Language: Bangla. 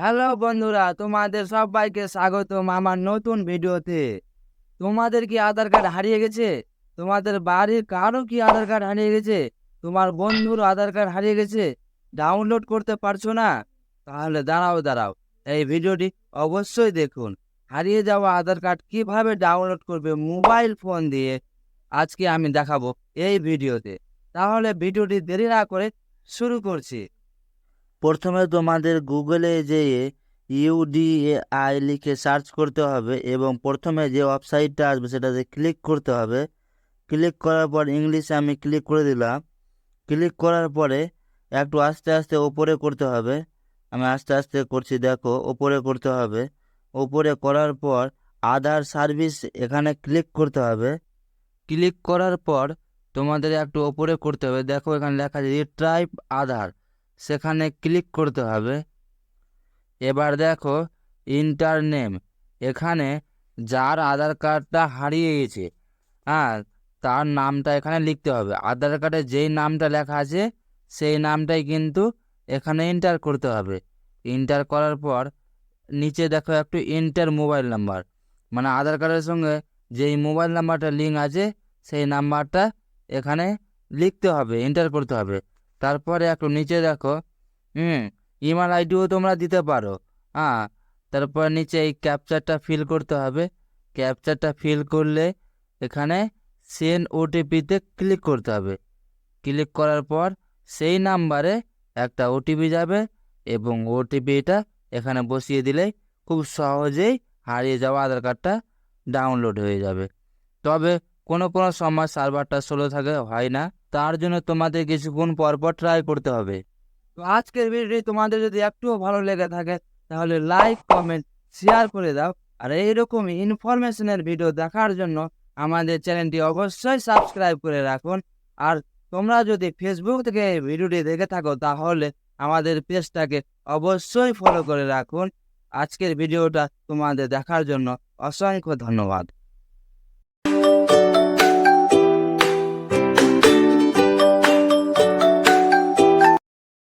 হ্যালো বন্ধুরা, তোমাদের সবাইকে স্বাগতম আমার নতুন ভিডিওতে। তোমাদের কি আধার কার্ড হারিয়ে গেছে? তোমাদের বাড়ির কারও কি আধার কার্ড হারিয়ে গেছে? তোমার বন্ধুর আধার কার্ড হারিয়ে গেছে? ডাউনলোড করতে পারছ না? তাহলে দাঁড়াও দাঁড়াও। এই ভিডিওটি অবশ্যই দেখুন। হারিয়ে যাওয়া আধার কার্ড কীভাবে ডাউনলোড করবে মোবাইল ফোন দিয়ে, আজকে আমি দেখাবো এই ভিডিওতে। তাহলে ভিডিওটি দেরি না করে শুরু করছি। প্রথমে তোমাদের গুগলে যেয়ে ইউডিএআই লিখে সার্চ করতে হবে এবং প্রথমে যে ওয়েবসাইটটা আসবে সেটাতে ক্লিক করতে হবে। ক্লিক করার পর ইংলিশে আমি ক্লিক করে দিলাম। ক্লিক করার পরে একটু আস্তে আস্তে ওপরে করতে হবে। আমি আস্তে আস্তে করছি, দেখো, ওপরে করতে হবে। ওপরে করার পর আধার সার্ভিস এখানে ক্লিক করতে হবে। ক্লিক করার পর তোমাদের একটু ওপরে করতে হবে। দেখো এখানে লেখা আছে রিট্রাইভ আধার সেখানে ক্লিক করতে হবে। এবার দেখো, ইন্টার নেম। এখানে যার আধার কার্ডটা হারিয়ে গেছে হ্যাঁ তার নামটা এখানে লিখতে হবে। আধার কার্ডে যেই নামটা লেখা আছে, সেই নামটাই কিন্তু এখানে এন্টার করতে হবে। এন্টার করার পর নিচে দেখো একটু এন্টার মোবাইল নাম্বার মানে আধার কার্ডের সঙ্গে যেই মোবাইল নাম্বারটা লিঙ্ক আছে, সেই নাম্বারটা এখানে লিখতে হবে এন্টার করতে হবে। তারপরে একটু নিচে দেখো, হুম ইমেল আইডিও তোমরা দিতে পারো। হ্যাঁ তারপর নিচে এই ক্যাপচারটা ফিল করতে হবে। ক্যাপচারটা ফিল করলে এখানে সেন্ড ওটিপিতে ক্লিক করতে হবে। ক্লিক করার পর সেই নাম্বারে একটা ওটিপি যাবে এবং ওটিপিটা এখানে বসিয়ে দিলেই খুব সহজেই হারিয়ে যাওয়া আধার কার্ডটা ডাউনলোড হয়ে যাবে। তবে কোনো কোনো সময় সার্ভারটা স্লো থাকে, হয় না। তার জন্য তোমাদের কিছুক্ষণ পর পর ট্রাই করতে হবে। তো আজকের ভিডিওটি তোমাদের যদি একটুও ভালো লেগে থাকে, তাহলে লাইক কমেন্ট শেয়ার করে দাও। আর এইরকম ইনফরমেশনের ভিডিও দেখার জন্য আমাদের চ্যানেলটি অবশ্যই সাবস্ক্রাইব করে রাখুন। আর তোমরা যদি ফেসবুক থেকে এই ভিডিওটি দেখে থাকো, তাহলে আমাদের পেজটাকে অবশ্যই ফলো করে রাখুন। আজকের ভিডিওটা তোমাদের দেখার জন্য অসংখ্য ধন্যবাদ।